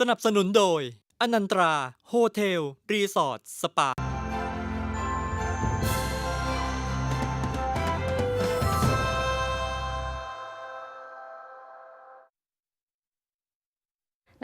สนับสนุนโดย อนันตรา โฮเทล รีสอร์ท สปา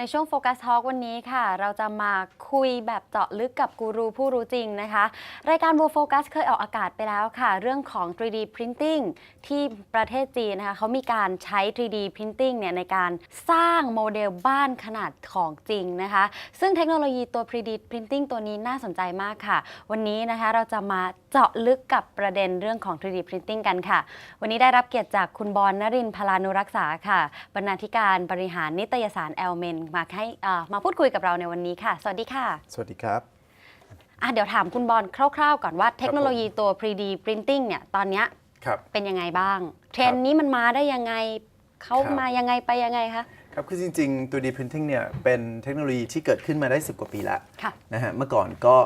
ในช่วงโฟกัสทอ l k วันนี้ค่ะ เราจะมาคุยแบบเจาะลึกกับกูรูผู้รู้จริงนะคะ รายการ World Focus เคยออกอากาศไปแล้วค่ะ เรื่องของ 3D Printing ที่ประเทศจีนนะคะเขามีการใช้ 3D Printing เนี่ยในการสร้างโมเดลบ้านขนาดของจริงนะคะ ซึ่งเทคโนโลยีตัว 3D Printing ตัวนี้น่าสนใจมากค่ะ วันนี้นะคะเราจะมาเจาะลึกกับประเด็นเรื่องของ 3D Printing กันค่ะ วันนี้ได้รับเกียรติจากคุณบอลนรินทร์พลานุรักษาค่ะ บรรณาธิการบริหารนิตยสารแอลเมนมาให้เอ่อมาพูดคุยกับเราในวันนี้ค่ะ สวัสดีค่ะ สวัสดีครับอะเดี๋ยวถามคุณบอลคร่าวๆ ก่อนว่าเทคโนโลยีตัว 3D Printing เนี่ยตอนเนี้ยครับเป็นยังไงบ้าง เทรนด์นี้มันมาได้ยังไงเขาครับมายังไงไปยังไงคะครับคือจริงๆ 3D Printing เนี่ยเป็นเทคโนโลยีที่เกิดขึ้นมาได้ 10 กว่าปีแล้วค่ะนะฮะเมื่อก่อนก็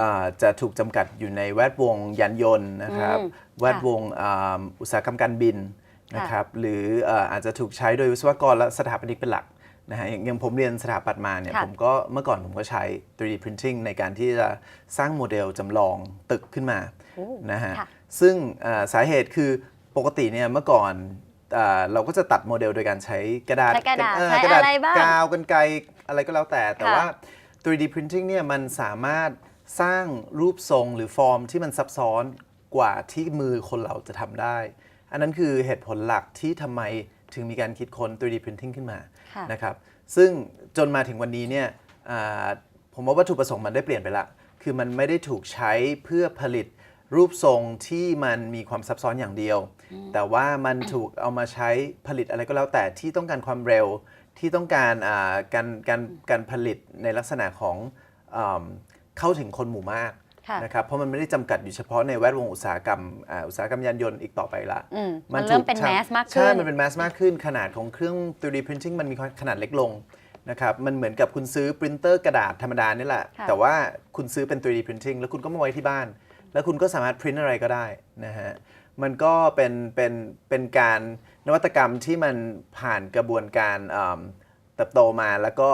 อ่าจะถูกจำกัดอยู่ในแวดวงยานยนต์นะครับอืมแวดวงอ่าอุตสาหกรรมการบินนะครับหรืออ่าอาจจะถูกใช้โดยวิศวกรและสถาปนิกเป็นหลัก นะฮะอย่างอย่างผมเรียนสถาปัตย์มาเนี่ยค่ะผมก็เมื่อก่อนผมก็ใช้ 3D Printing ในการที่จะสร้างโมเดลจำลองตึกขึ้นมาโอ้นะฮะค่ะ ซึ่งอ่าสาเหตุคือปกติเนี่ยเมื่อก่อนอ่าเราก็จะตัดโมเดลโดยการใช้กระดาษใช้กระดาษเอ่อใช้กระดาษอะไรบ้างกาวกันไกรอะไรก็แล้วแต่ แต่ค่ะ ว่า 3D Printing เนี่ยมันสามารถสร้างรูปทรงหรือฟอร์มที่มันซับซ้อนกว่าที่มือคนเราจะทำได้ อันนั้นคือเหตุผลหลักที่ทำไมถึงมีการคิดค้น 3D Printing ขึ้นมา ค่ะนะครับซึ่งจนมาถึงวันนี้เนี่ยอ่าผมว่าวัตถุประสงค์มันได้เปลี่ยนไปละ คือมันไม่ได้ถูกใช้เพื่อผลิตรูปทรงที่มันมีความซับซ้อนอย่างเดียว แต่ว่ามันถูกเอามาใช้ผลิตอะไรก็แล้วแต่ที่ต้องการความเร็วที่ต้องการอ่าการการการผลิตในลักษณะของอ่าเข้าถึงคนหมู่มากค่ะ นะครับเพราะมันไม่ได้จำกัดอยู่เฉพาะในแวดวงอุตสาหกรรมอ่าอุตสาหกรรมยานยนต์อีกต่อไปละอืมมันเริ่มเป็นถูก mass มากขึ้นใช่มันเป็นแมสมากขึ้น ขนาดของเครื่อง 3D Printing มันมีขนาดเล็กลงนะครับมันเหมือนกับคุณซื้อปรินเตอร์กระดาษธรรมดานี่แหละค่ะแต่ว่าคุณซื้อเป็น 3D Printing แล้วคุณก็มาไว้ที่บ้าน แล้วคุณก็สามารถพิมพ์อะไรก็ได้นะฮะมันก็เป็นเป็นเป็นการนวัตกรรมที่มันผ่านกระบวนการอ่าเติบโตมาแล้วก็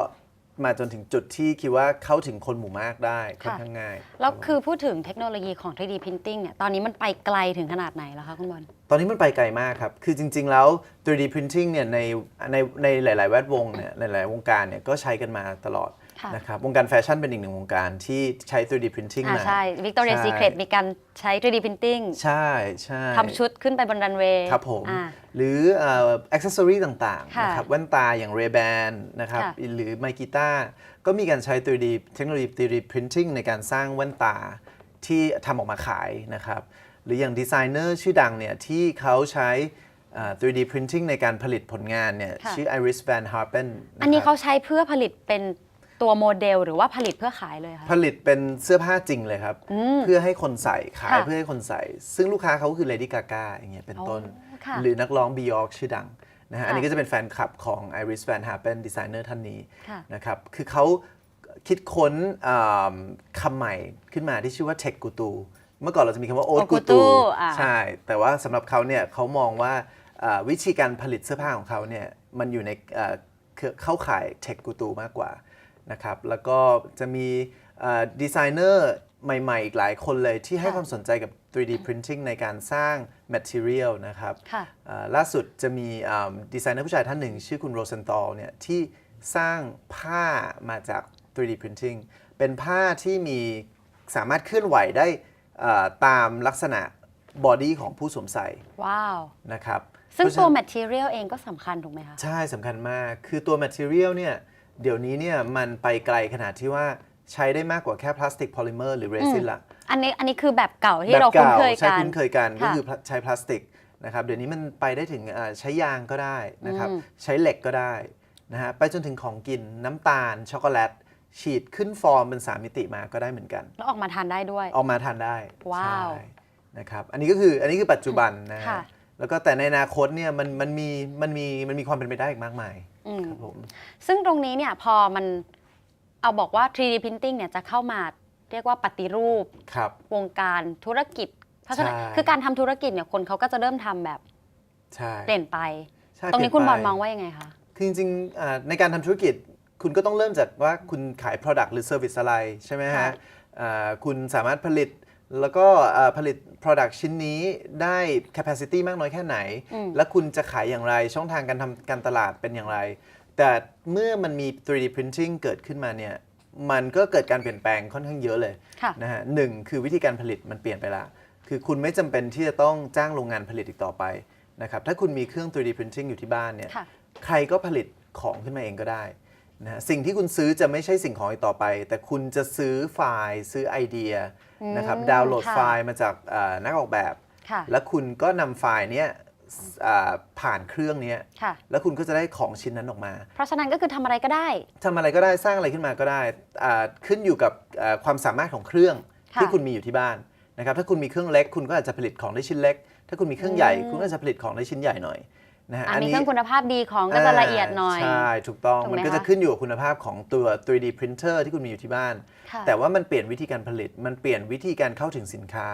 มาจนถึงจุดที่คิดว่าเข้าถึงคนหมู่มากได้ค่อนข้างง่าย แล้วคือพูดถึงเทคโนโลยีของ 3D Printing เนี่ยตอนนี้มันไปไกลถึงขนาดไหนแล้วคะคุณบอลตอนนี้มันไปไกลมากครับ คือจริง ๆ แล้ว 3D Printing เนี่ยในในในหลาย ๆ แวดวงเนี่ยหลาย ๆ วงการเนี่ยก็ใช้กันมาตลอดค่ะ นะครับวงการแฟชั่นเป็นอีกหนึ่งวงการที่ใช้ 3D Printing อ่ามาใช่ Victoria ใช่ Secret มีการใช้ 3D Printing ใช่ใช่ทำชุดขึ้นไปบนรันเวย์ครับผมอ่าหรือเอ่อ accessory ต่างค่ะๆนะครับแว่นตาอย่าง Ray-Ban นะครับค่ะหรือไมกีตาก็มีการใช้ 3D เทคโนโลยี 3D Printing ในการสร้างแว่นตาที่ทำออกมาขายนะครับหรืออย่างดีไซเนอร์ชื่อดังเนี่ยที่เขาใช้เอ่อ 3D Printing ในการผลิตผลงานเนี่ยค่ะชื่อ Iris Van Harpen อันนี้ะครับเขาใช้เพื่อผลิตเป็น ตัวโมเดลหรือว่าผลิตเพื่อขายเลยคะ ผลิตเป็นเสื้อผ้าจริงเลยครับเพื่อให้คนใส่ขายค่ะเพื่อให้คนใส่ ซึ่งลูกค้าเขาก็คือ Lady Gaga อย่างเงี้ยเป็นต้น อ๋อค่ะหรือนักร้อง Bjork ชื่อดังนะฮะค่ะอันนี้ก็จะเป็นแฟนคลับของ Iris Van Harpen ดีไซเนอร์ท่านนี้ค่ะ นะครับคือเขาคิดค้นอ่าคำใหม่ขึ้นมาที่ชื่อว่า Tech Gutu เมื่อก่อนเราจะมีคำว่า Old Old Gutu Gutu อ่า ใช่ แต่ว่าสำหรับเขาเนี่ยเขามองว่าอ่าวิธีการผลิตเสื้อผ้าของเขาเนี่ยมันอยู่ในอ่าเครือเข้าข่าย Tech Gutu มากกว่า นะครับ แล้วก็จะมีดีไซเนอร์ใหม่ ๆ อีกหลายคนเลยที่ให้ค่ะความสนใจกับ 3D Printing ในการสร้าง Material นะครับค่ะอ่าล่าสุดจะมีดีไซเนอร์ผู้ชายท่านหนึ่ง ชื่อคุณโรเซนตอลเนี่ยที่สร้างผ้ามาจาก 3D Printing เป็นผ้าที่มีสามารถเคลื่อนไหวได้อ่าตามลักษณะบอดี้ของผู้สวมใส่ ว้าว นะครับ ซึ่งเพราะฉะตัวนั้น material เองก็สำคัญถูกไหมคะ ใช่สำคัญมาก คือตัว material เนี่ย เดี๋ยวนี้เนี่ยมันไปไกลขนาดที่ว่าใช้ได้มากกว่าแค่พลาสติกพอลิเมอร์หรือเรซินละอันนี้อันนี้คือแบบเก่าที่เราคุ้นเคยใช้กันคุ้นเคยกันก็ค่ะคือใช้พลาสติกนะครับเดี๋ยวนี้มันไปได้ถึงอ่าใช้ยางก็ได้นะครับใช้เหล็กก็ได้นะฮะไปจนถึงของกินน้ำตาลช็อกโกแลตฉีดขึ้นฟอร์มเป็นสามมิติมาก็ได้เหมือนกัน แล้วออกมาทานได้ด้วย ออกมาทานได้ ว้าวใช่นะครับ อันนี้ก็คืออันนี้คือปัจจุบันนะฮะค่ะ แล้วก็แต่ในอนาคตเนี่ยมันมันมีมันมีมันมีความเป็นไปได้อีกมากมายอืมครับผม ซึ่งตรงนี้เนี่ยพอมันเอาบอกว่า 3D Printing เนี่ยจะเข้ามาเรียกว่าปฏิรูปครับ วงการธุรกิจ เพราะฉะนั้นใช่ คือการทำธุรกิจเนี่ยคนเขาก็จะเริ่มทำแบบใช่เปลี่ยนไป ใช่ตรงนี้เปลี่คุณยบอลไปมองว่ายังไงคะ คือจริงๆอ่าในการทำธุรกิจคุณก็ต้องเริ่มจากว่าคุณขาย Product หรือ Service อะไรใช่ไหมค่ะฮะอ่าคุณสามารถผลิต แล้วก็อ่าผลิต Product ชิ้นนี้ได้ capacity มากน้อยแค่ไหนอืมแล้วคุณจะขายอย่างไรช่องทางการทำการตลาดเป็นอย่างไร แต่เมื่อมันมี 3D printing เกิดขึ้นมาเนี่ยมันก็เกิดการเปลี่ยนแปลงค่อนข้างเยอะเลยค่ะนะฮะหนึ่งคือวิธีการผลิตมันเปลี่ยนไปละ คือคุณไม่จำเป็นที่จะต้องจ้างโรงงานผลิตอีกต่อไปนะครับถ้าคุณมีเครื่อง 3D printing อยู่ที่บ้านเนี่ยค่ะใครก็ผลิตของขึ้นมาเองก็ได้ นะฮะสิ่งที่คุณซื้อจะไม่ใช่สิ่งของอีกต่อไป แต่คุณจะซื้อไฟล์ซื้อไอเดียนะครับอืมดาวน์โหลดค่ะไฟล์มาจากเอ่อนักออกแบบค่ะแล้วคุณก็นำไฟล์เนี้ยอ่าผ่านเครื่องเนี้ยค่ะแล้วคุณก็จะได้ของชิ้นนั้นออกมา เพราะฉะนั้นก็คือทำอะไรก็ได้ทำอะไรก็ได้สร้างอะไรขึ้นมาก็ได้อ่าขึ้นอยู่กับอ่าความสามารถของเครื่องค่ะที่คุณมีอยู่ที่บ้านนะครับถ้าคุณมีเครื่องเล็ก คุณก็อาจจะผลิตของได้ชิ้นเล็ก ถ้าคุณมีเครื่องใหญ่อืมคุณก็จะผลิตของได้ชิ้นใหญ่หน่อย นะฮะอะมีเครื่องคุณภาพดีของก็จะละเอียดหน่อย ใช่ ถูกต้องถูกไหมมันก็จะคะขึ้นอยู่กับคุณภาพของตัว 3D printer ที่คุณมีอยู่ที่บ้านค่ะแต่ว่ามันเปลี่ยนวิธีการผลิต มันเปลี่ยนวิธีการเข้าถึงสินค้า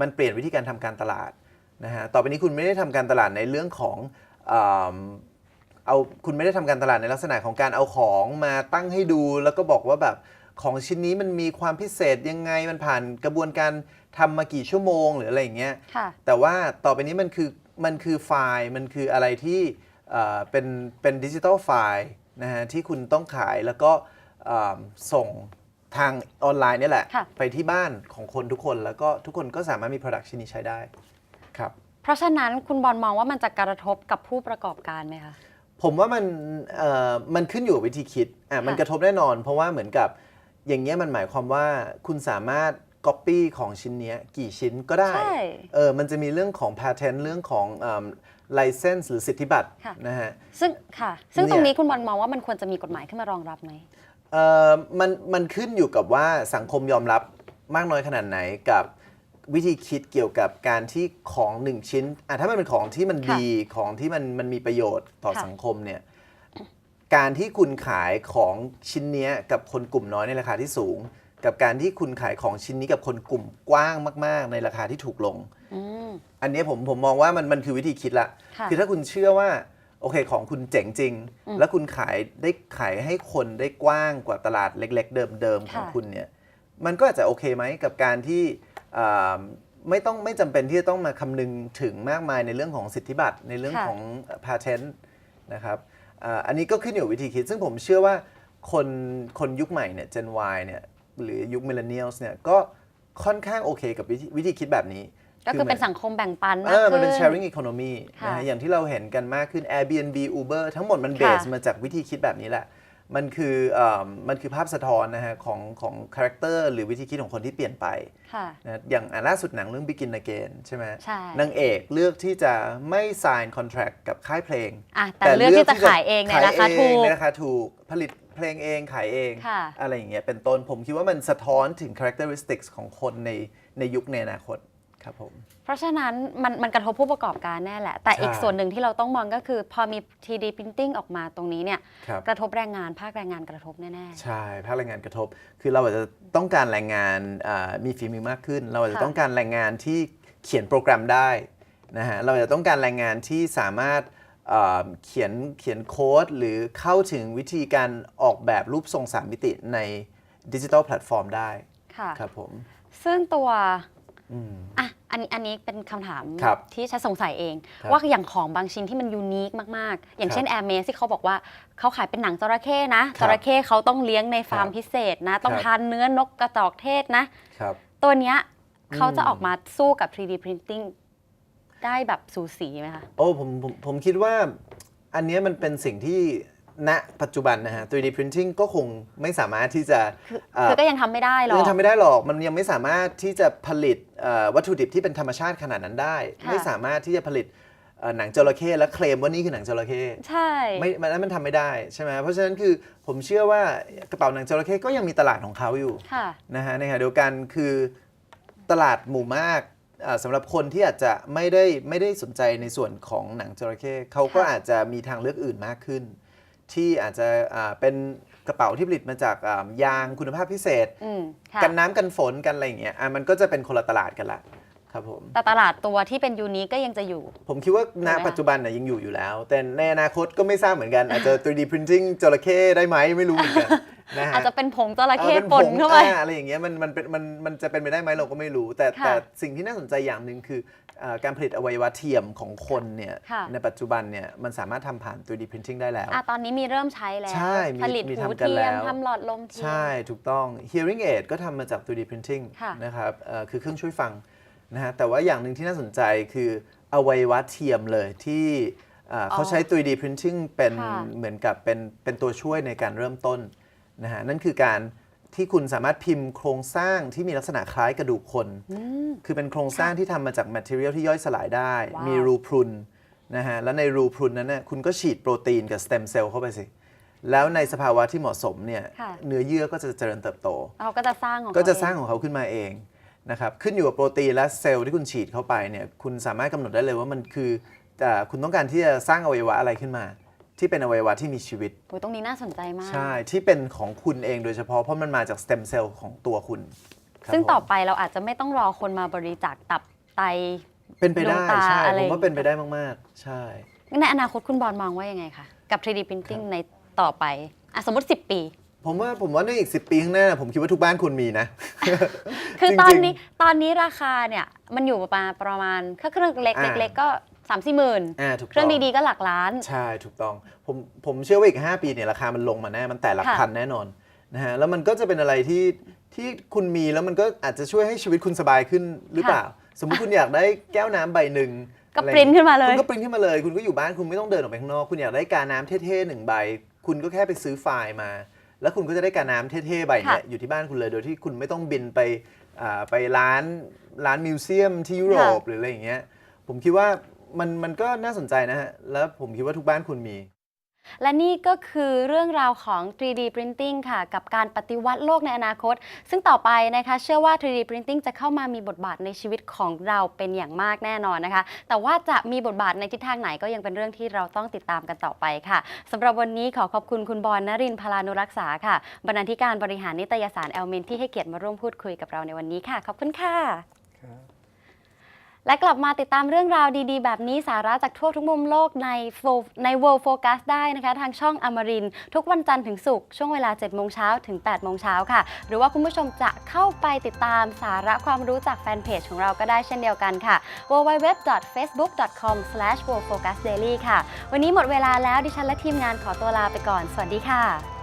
มันเปลี่ยนวิธีการทำการตลาดนะฮะต่อไปนี้คุณไม่ได้ทำการตลาดในเรื่องของอ่าเอาคุณไม่ได้ทำการตลาดในลักษณะของการเอาของมาตั้งให้ดู แล้วก็บอกว่าแบบของชิ้นนี้มันมีความพิเศษยังไงมันผ่านกระบวนการทำมากี่ชั่วโมงหรืออะไรอย่างเงี้ยค่ะแต่ว่าต่อไปนี้มันคือ มันคือไฟล์มันคืออะไรที่เอ่อเป็นเป็นดิจิทัลไฟล์นะฮะที่คุณต้องขายแล้วก็เอ่อส่งทางออนไลน์เนี่ยแหละ ค่ะ ไปที่บ้านของคนทุกคนแล้วก็ทุกคนก็สามารถมี Product ชิ้นนี้ใช้ได้ครับ เพราะฉะนั้นคุณบอลมองว่ามันจะกระทบกับผู้ประกอบการไหมคะ ผมว่ามันเอ่อมันขึ้นอยู่กับวิธีคิดอะมันค่ะ กระทบแน่นอน เพราะว่าเหมือนกับอย่างเงี้ยมันหมายความว่าคุณสามารถ Copy ของชิ้นเนี้ยกี่ชิ้นก็ได้ใช่เออมันจะมีเรื่องของ patent เรื่องของเอิ่ม license หรือสิทธิบัตรค่ะ นะฮะ ซึ่งค่ะ ซึ่งเนี่ยตรงนี้คุณบอลมองว่ามันควรจะมีกฎหมายขึ้นมารองรับไหม เอ่อมันมันขึ้นอยู่กับว่าสังคมยอมรับมากน้อยขนาดไหนกับวิธีคิดเกี่ยวกับการที่ของหนึ่งชิ้นอะถ้ามันเป็นของที่มันค่ะดีของที่มันมันมีประโยชน์ต่อค่ะ สังคมเนี่ยการที่คุณขายของชิ้นเนี้ยกับคนกลุ่มน้อยในราคาที่สูง กับการที่คุณขายของชิ้นนี้กับคนกลุ่มกว้างมาก ๆ ในราคาที่ถูกลง อืม อันเนี้ยผมผมมองว่ามันมันคือวิธีคิดละค่ะอถ้าคุณเชื่อว่าโอเคของคุณเจ๋งจริงแล้วคุณขายได้ขายให้คนได้กว้างกว่าตลาดเล็ก ๆ เดิมๆของค่ะ คุณเนี่ย มันก็อาจจะโอเคไหมกับการที่อ่าไม่ต้องไม่จำเป็นที่จะต้องมาคำนึงถึงมากมายในเรื่องของสิทธิบัตรในเรื่องค่ะ ของ patent นะครับอ่าอันนี้ก็ขึ้นอยู่กับวิธีคิด ซึ่งผมเชื่อว่าคนคนยุคใหม่เนี่ย Gen Y เนี่ย หรือยุค Millennials เนี่ยก็ค่อนข้างโอเคกับวิธีวิธีคิดแบบนี้ ก็คือหมืเป็นสังคมแบ่งปันเอมากอมันขึ้เป็นน sharing economy ค่ะนะฮะอย่างที่เราเห็นกันมากขึ้น Airbnb Uber ทั้งหมดมันเบค่ะสมาจากวิธีคิดแบบนี้แหละ มันคือเอ่อมันคือภาพสะท้อนนะฮะของของคาแรคเตอร์หรือวิธีคิดของคนที่เปลี่ยนไปค่ะ นะอย่างอะล่าสุดหนังเรื่อง Begin Again ใช่ไหมใช่ นางเอกเลือกที่จะไม่ sign contract กับค่ายเพลง อะแต่เลือกที่จะขายเองในราคาขยถูเองกในราคาถูกผลิต เพลงเองขายเองค่ะ อะไรอย่างเงี้ยเป็นต้นผมคิดว่ามันสะท้อนถึง characteristics ของคนในในยุคในอนาคตครับผม เพราะฉะนั้นมันมันกระทบผู้ประกอบการแน่แหละ แต่ใช่อีกส่วนหนึ่งที่เราต้องมองก็คือ พอมี 3D printing ออกมาตรงนี้เนี่ยครับ กระทบแรงงานภาคแรงงานกระทบแน่ ใช่ภาคแรงงานกระทบ คือเราอาจจะต้องการแรงงานอ่ามีฝีมือมากขึ้น เราอาจจะค่ะ ต้องการแรงงานที่เขียนโปรแกรมได้นะฮะ เราอาจจะต้องการแรงงานที่สามารถอ่า เขียนเขียนโค้ดหรือเข้าถึงวิธีการออกแบบรูปทรงสามมิติในดิจิทัลแพลตฟอร์มได้ๆค่ะ ครับผม ซึ่งตัวอืม อะอันนี้อันนี้เป็นคำถามครับที่ฉันสงสัยเอง ครับว่าอย่างของบางชิ้นที่มันยูนิคมาก ๆ อย่างเช่นครับแอร์เมสที่เขาบอกว่าเขาขายเป็นหนังจระเข้นะคจรับระเข้เขาต้องเลี้ยงในฟาร์มครับพิเศษนะ ต้องครับ ทานเนื้อนกกระจอกเทศนะ ครับ ตัวเนี้ยเขาจะอืมออกมาสู้กับ 3D printing ได้แบบสูสีไหมคะ โอ้ผมผมผมคิดว่าอันเนี้ยมันเป็นสิ่งที่ณปัจจุบันนะฮะ 3D printing ก็คงไม่สามารถที่จะคือเอ่อคือก็ยังทำไม่ได้หรอก ยังทำไม่ได้หรอก มันยังไม่สามารถที่จะผลิตเอ่อวัตถุดิบที่เป็นธรรมชาติขนาดนั้นได้ ค่ะ ไม่สามารถที่จะผลิตเอ่อหนังจระเข้และเคลมว่านี่คือหนังจระเข้ ใช่ ไม่มันนั้นมันทำไม่ได้ใช่ไหมเพราะฉะนั้นคือผมเชื่อว่ากระเป๋าหนังจระเข้ก็ยังมีตลาดของเขาอยู่ค่ะ นะฮะในขณะเดียวกันคือตลาดหมู่มากอ่า สำหรับคนที่อาจจะไม่ได้ไม่ได้สนใจในส่วนของหนังจระเข้เขาก็ค่ะอาจจะมีทางเลือกอื่นมากขึ้น ที่อาจจะอ่าเป็นกระเป๋าที่ผลิตมาจากอ่ายางคุณภาพพิเศษอืมค่ะกันน้ำกันฝนกันอะไรอย่างเงี้ยอะมันก็จะเป็นคนละตลาดกันละครับผมแต่ตลาดตัวที่เป็นยูนิคก็ยังจะอยู่ ผมคิดว่าณถูกไหมคะปัจจุบันน่ะยังอยู่อยู่แล้ว แต่ในอนาคตก็ไม่ทราบเหมือนกัน อาจจะ 3D printing จระเข้ได้ไหมไม่รู้เหมือนกัน นะฮะอาจจะเป็นผงจระเข้ออปนเข้าไปผงอ่อะไรอย่างเงี้ยมันมันเป็นมันมันจะเป็นไปได้ไหมเราก็ไม่รู้ แต่ค่ะแต่สิ่งที่น่าสนใจอย่างหนึ่งคืออ่าการผลิตอวัยวะเทียมของคนเนี่ยค่ะในปัจจุบันเนี่ยมันสามารถทำผ่าน 3D printing ได้แล้วอะตอนนี้มีเริ่มใช้แล้ว ใช่มีผลิตมีหูทำกันเทียมแล้วทำหลอดลมเทียม ใช่ถูกต้อง hearing aid ก็ทำมาจาก 3D printing ค่ะนะครับเอ่อคือเครื่องช่วยฟังนะฮะแต่ว่าอย่างหนึ่งที่น่าสนใจคืออวัยวะเทียมเลยที่อ่าเขาใช้ 3D printing เป็นค่ะเหมือนกับเป็นเป็นตัวช่วยในการเริ่มต้น นะฮะนั่นคือการที่คุณสามารถพิมพ์โครงสร้างที่มีลักษณะคล้ายกระดูกคน คือเป็นโครงสร้างที่ทำมาจากแมทเทียลที่ย่อยสลายได้ ว้าวมีรูพรุนนะฮะ แล้วในรูพรุนนั้นน่ะคุณก็ฉีดโปรตีนกับสเต็มเซลล์เข้าไปสิ แล้วในสภาวะที่เหมาะสมเนี่ย ค่ะ เนื้อเยื่อก็จะเจริญเติบโตเขาก็จะสร้างของก็จะเขสร้างเอของเขาขึ้นมาเองนะครับ ขึ้นอยู่กับโปรตีนและเซลล์ที่คุณฉีดเข้าไปเนี่ย คุณสามารถกำหนดได้เลยว่ามันคืออ่าคุณต้องการที่จะสร้างอวัยวะอะไรขึ้นมา ที่เป็นอวัยวะที่มีชีวิต โอ้ยตรงนี้น่าสนใจมาก ใช่ที่เป็นของคุณเองโดยเฉพาะเพราะมันมาจากสเต็มเซลล์ของตัวคุณครับซึ่งผมต่อไปเราอาจจะไม่ต้องรอคนมาบริจาคตับไต เป็นไปได้ดวงตาใช่อะไร ผมว่าเป็นไปได้มากๆ ใช่ ในอนาคตคุณบอลมองว่ายังไงคะ กับ 3D printing ในต่อไปอะสมมติ 10 ปี ผมว่าผมว่าในอีก 10 ปีข้างหน้า ผมคิดว่าทุกบ้านควรมีนะ คือจริงๆตอนนี้ตอนนี้ราคาเนี่ย มันอยู่ประมาณประมาณถ้าเครื่องเล็กอ่า เล็กๆก็ 3 4หมื่นอ่าถูกเครื่องต้ดีๆก็หลักล้าน ใช่ถูกต้องผมผมเชื่อว่าอีก 5 ปีเนี่ยราคามันลงมาแน่มันแต่หลักค่ะพันแน่นอนนะฮะแล้วมันก็จะเป็นอะไรที่ที่คุณมีแล้วมันก็อาจจะช่วยให้ชีวิตคุณสบายขึ้นหรือเปล่า สมมุติคุณอยากได้แก้วน้ำใบหนึ่งก็อะไรปริ้นขึ้นมาเลยคุณก็ปริ้นขึ้นมาเลย คุณก็อยู่บ้านคุณไม่ต้องเดินออกไปข้างนอกคุณอยากได้กาน้ำเท่ๆหนึ่งใบ คุณก็แค่ไปซื้อไฟล์มา แล้วคุณก็จะได้กาน้ำเท่ๆใบเนี้ยค่ะอยู่ที่บ้านคุณเลยโดยที่คุณไม่ต้องบินไปอ่าไปร้านร้านมิวเซียมที่ยุโรปหรืออะไรอย่างเงี้ยผมคิดว่า มันมันก็น่าสนใจนะฮะ แล้วผมคิดว่าทุกบ้านคุณมี และนี่ก็คือเรื่องราวของ 3D printing ค่ะ กับการปฏิวัติโลกในอนาคต ซึ่งต่อไปนะคะ เชื่อว่า 3D printing จะเข้ามามีบทบาทในชีวิตของเราเป็นอย่างมากแน่นอนนะคะ แต่ว่าจะมีบทบาทในทิศทางไหนก็ยังเป็นเรื่องที่เราต้องติดตามกันต่อไปค่ะสำหรับวันนี้ขอขอบคุณคุณบอลนรินทร์พลานุรักษาค่ะ บรรณาธิการบริหารนิตยสารแอลเมนที่ให้เกียรติมาร่วมพูดคุยกับเราในวันนี้ค่ะ ขอบคุณค่ะ และกลับมาติดตามเรื่องราวดีๆ แบบนี้สาระจากทั่วทุกมุมโลกในใน World Focus ได้นะคะ ทางช่องอมรินทุกวันจันทร์ถึงศุกร์ช่วงเวลา 7 โมงเช้าถึง 8 โมงเช้าค่ะ หรือว่าคุณผู้ชมจะเข้าไปติดตามสาระความรู้จากแฟนเพจของเราก็ได้เช่นเดียวกันค่ะ www.facebook.com/worldfocusdaily ค่ะ วันนี้หมดเวลาแล้วดิฉันและทีมงานขอตัวลาไปก่อน สวัสดีค่ะ